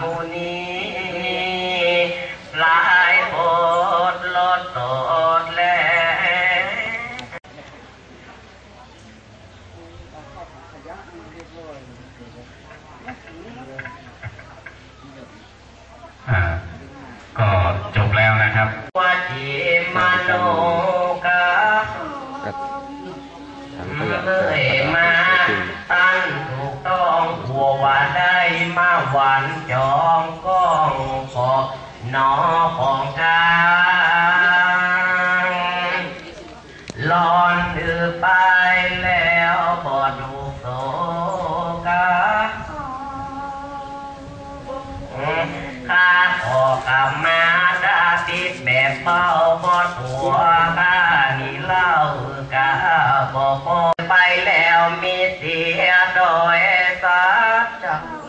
มุนีลา หวานจองก้องขอหนอของกางลอนดือไปแล้วบอดูโสกาข้าขอกรรมาดาติดแบบเบาบอตัวข้านี่เล่ากาบอกพอไปแล้วมีเสียโดยสาจัก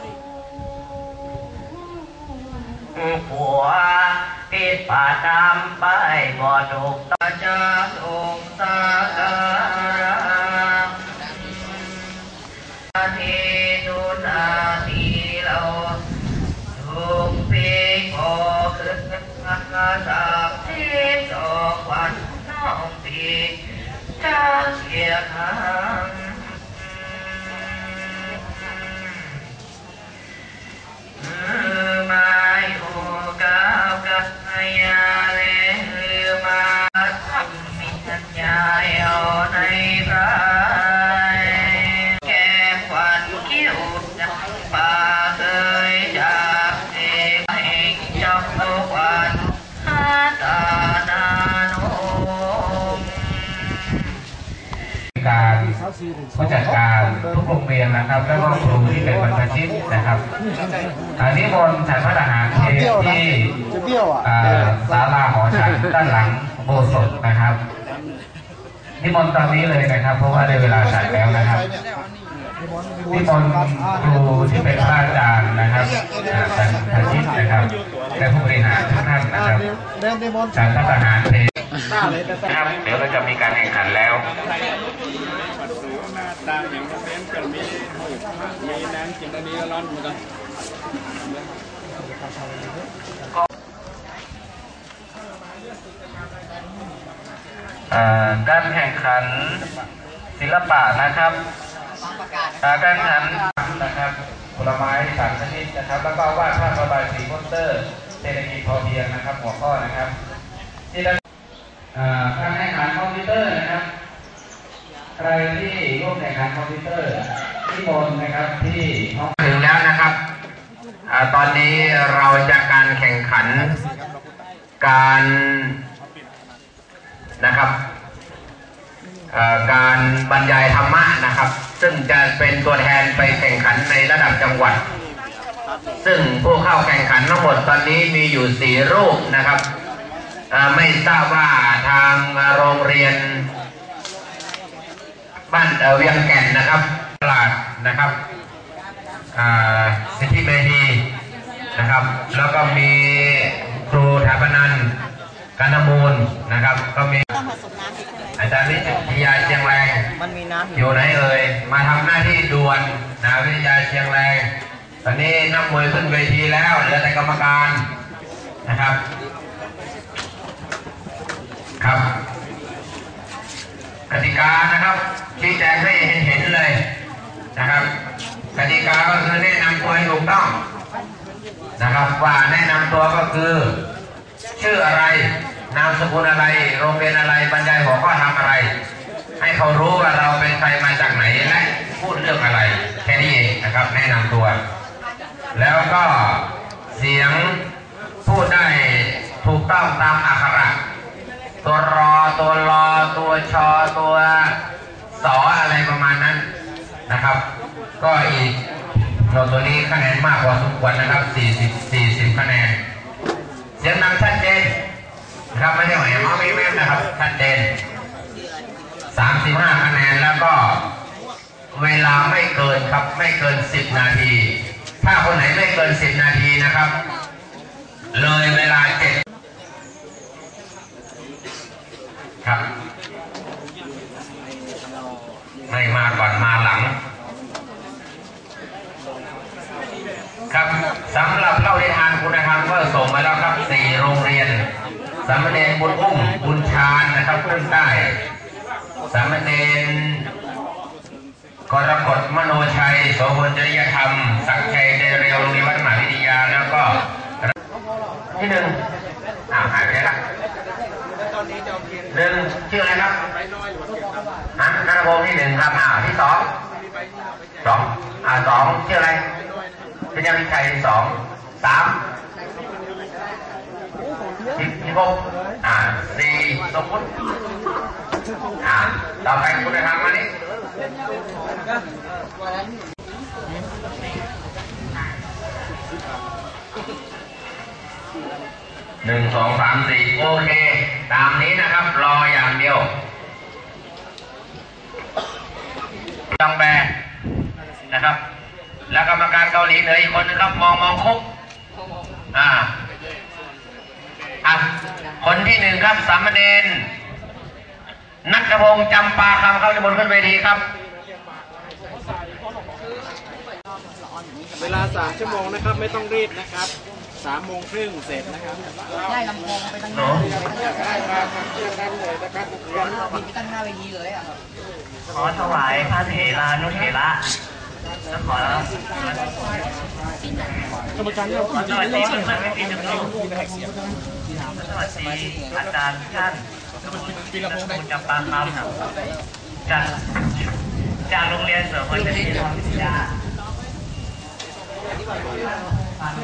ผัวปิดป่าดำไปบ่ถูกตาจะองสาการทีนุนาทีเราทุกปีขอขึ้นมาจาที่จอกวันน้องปีจะเสียทา นนะครับ แล้วก็ครูที่เป็นบรรพชิตนะครับอันนี้บนต์ฉันพระทหารเพลที่จะเบี้ยวอะอ่าศาลาหอฉันด้านหลังโบสถ์นะครับนิมนต์ตอนนี้เลยนะครับ เพราะว่าได้เวลาฉันแล้วนะครับนิมนต์ครูที่เป็นพระอาจารย์นะครับอ่าฉันพระชิตนะครับและผู้บริหารทุกท่านนะครับเล่นในมอนฉันพระทหารเพลต้าเลยแต่นะครับเดี๋ยวเราจะมีการแข่งขันแล้วหน้า ตาอย่างเป็นก็มีหูมีน้ำกินอันนี้ร้อนเหมือนกันการแข่งขันศิลปะนะครับการแข่งขันนะครับผลไม้สามชนิดนะครับ แล้วก็วาดภาพระบายสีโปสเตอร์เศรษฐกิจพอเพียงนะครับ หัวข้อนะครับที่านอ่าการแข่งขันคอมพิวเตอร์นะครับ ใครที่ร่วมแข่งขันคอมพิวเตอร์ที่บนนะครับที่ห้องถึงแล้วนะครับอตอนนี้เราจะการแข่งขันการนะครับการบรรยายธรรมะนะครับ ซึ่งจะเป็นตัวแทนไปแข่งขันในระดับจังหวัด ซึ่งผู้เข้าแข่งขันทั้งหมดตอนนี้มีอยู่สี่รูปนะครับ ไม่ทราบว่าทางโรงเรียน บ้านเอเวียงแก่นนะครับตลาดนะครับสิทธิเมธีนะครับ แล้วก็มีครูถาปนันกันมูลนะครับ ก็มีอาจารย์วิทยาเชียงแรงมันมีน้ำอยู่ไหนเอ่ยมาทำหน้าที่ด่วนนะวิทยาเชียงแรงตอนนี้นักมวยขึ้นเวทีแล้วเหลือแต่กรรมการนะครับ ครับ กติกานะครับ ชี้แจงให้เห็นๆเลยนะครับกติกาก็คือแนะนำตัวให้ถูกต้องนะครับ ว่าแนะนำตัวก็คือ ชื่ออะไรนามสกุลอะไร โรงเรียนอะไรบรรยายหัวข้อทำอะไร ให้เขารู้ว่าเราเป็นใครมาจากไหนและพูดเรื่องอะไร แค่นี้เองนะครับ แนะนำตัว แล้วก็เสียงพูดได้ถูกต้องตามอักขระ ตัวรอตัวรอตัวชอตัวสออะไรประมาณนั้นนะครับ ก็อีกโนาตัวนี้คะแนนมากพอสมควรนะครับ 40 40 คะแนน เสียงดังชัดเจนครับไม่ได้หมายว่าไม่แม่นะครับ ชัดเจน 35 คะแนนแล้วก็เวลาไม่เกินครับไม่เกิน 10 นาที ถ้าคนไหนไม่เกิน 10 นาทีนะครับ เลยเวลา 7 ครับ ไม่มาก่อนมาหลัง ครับสำหรับเล่านิทานคุณธรรมก็ส่งมาแล้วครับสี่โรงเรียนสามเณรบุญอุ้มบุญชาญนะครับขึ้นใต้สามเณรกรกฎมโนชัยโสพลจริยธรรม สักชัยใจเรียวโรงเรียนวัดมหาวิทยาแล้วก็ที่หนึ่ง ที่หนึ่งครับอ่าที่สองสองอ่าสองชื่ออะไรธัาวิชัยสองสามสิบสิบหกอ่าสี่สมุทรอ่าต่อไปคุณไปทางมานี่หนึ่งสองสามสี่โอเค ตามนี้นะครับ รออย่างเดียว จองแบนะครับ แล้วกรรมการเกาหลีเหนืออีกคนนึงครับมองมองคุกอ่าอะคนที่หนึ่งครับสามเณรนัทพงษ์จำปาคำเข้าในบนขึ้นเวทีครับ เวลาสามชั่วโมงนะครับ ไม่ต้องรีบนะครับ สามโมงครึ่งเสร็จนะครับได้ลำโพงไปตั้งหหนูน้าได้มาทำเที่ยงนั้นเลยนะครับบินไปตั้งหน้าเวทีเลยอะขอถวายพระเถรานุเถระแล้วขอขอสวัสดีเพื่อนๆไม่ปีจุฬาสวัสดีอาจารย์ทุกท่านคุณจำปาคำจากจากโรงเรียนเสือคนดีทองวิทยา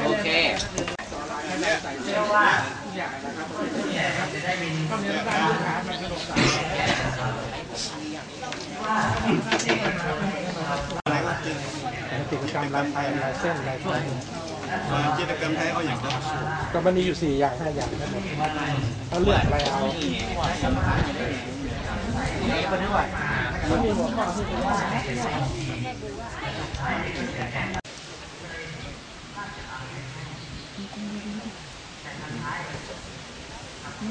โอเคเชื่อว่าเนี่ยจะได้มีกิจกรรมลายไทยลายเส้นลายไทยกิจกรรมไทยเอาอย่างไรก็มันมีอยู่สี่อย่างห้าอย่างนั่นแหละเขาเลือกอะไรเอามันมีหัวข้อที่ว่า ล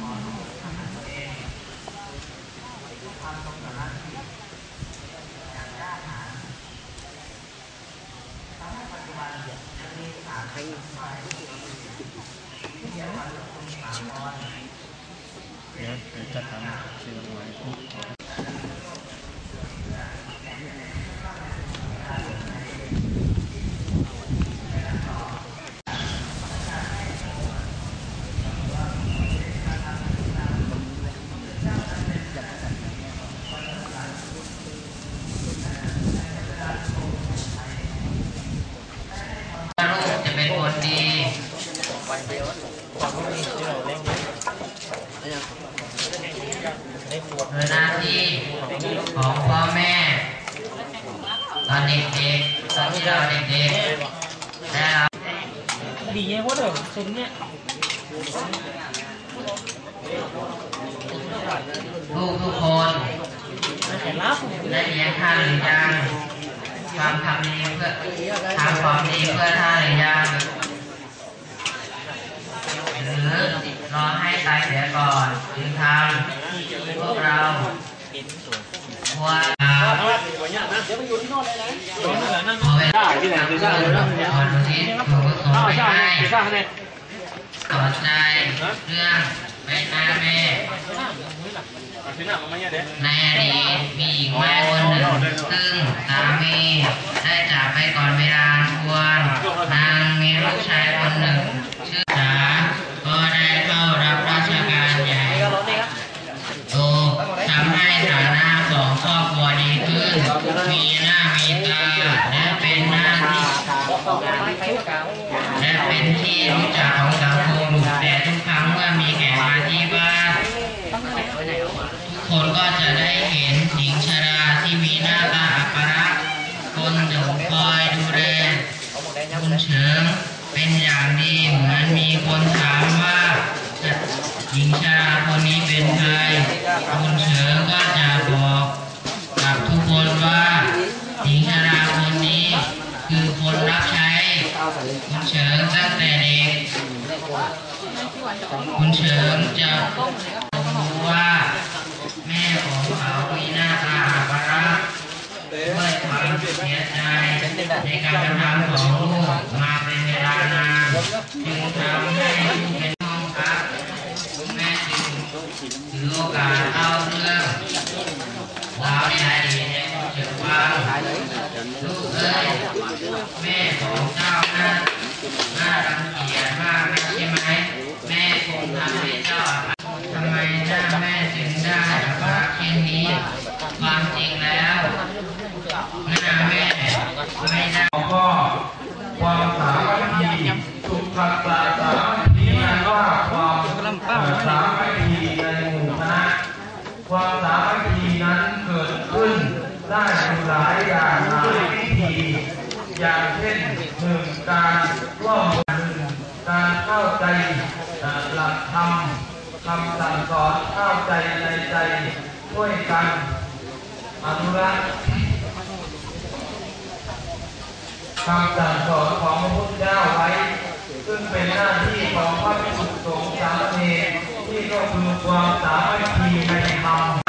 ูกจะเป็นคนดีคือหน้าที่ของพ่อแม่ ตอนเด็กๆตอนที่เราเด็กๆได้รับ ดีไง ว่าเดี๋ยวซุ้มเนี่ยลูกทุกคนแต่รับได้เลี้ยงท่านหรือยังทำทำดีเพื่อทำความดีเพื่อท่านหรือยังหรือรอให้ตายเสียก่อนจึงทำพวกเราควรเอาขอเวลาที่ไหนที่ไหนขอดูที่ถูกสมไปใก่อใจเรื่องเป็นหน้าแม่ในอดีตมีหญิงแม่คนหนึ่งซึ่งสามีได้จากไปก่อนเวลาควรนางมีลูกชาย นหนึ่งคอยดูแลคุณเฉิงเป็นอย่างดีเหมือนมีคนถามว่าหญิงชราคนนี้เป็นใครคุณเฉิงก็จะบอกกับทุกคนว่าหญิงชราคนนี้คือคนรับใช้คุณเฉิงตั้งแต่เด็กคุณเฉิงจะรู้ว่า แม่ของเขามีหน้าตาอัปรักษณ์ด้วยความเสีย ใจในการกระทำของลูกมาเป็นเวลานานจึงทำให้เป็นห้องพักแม่จึงถือโอกาสเล่าเรื่องราวในอดีตให้ลูกเฉิงฟังลูกเอ้ยแม่ของเจ้าน่าน่ารังเกียจมากใช่ไหมแม่คงทำให้เจ้าทำไมหน้าแม่ถึงได้อัปรักษณ์เช่นนี้ความจริงแล้วาใจในใจช่วยกันอนุรักษ์คำสั่งสอนของพระพุทธเจ้าไว้ ซึ่งเป็นหน้าที่ของพระภิกษุสงฆ์สามเณรที่ก็คือความสามัคคีในธรรม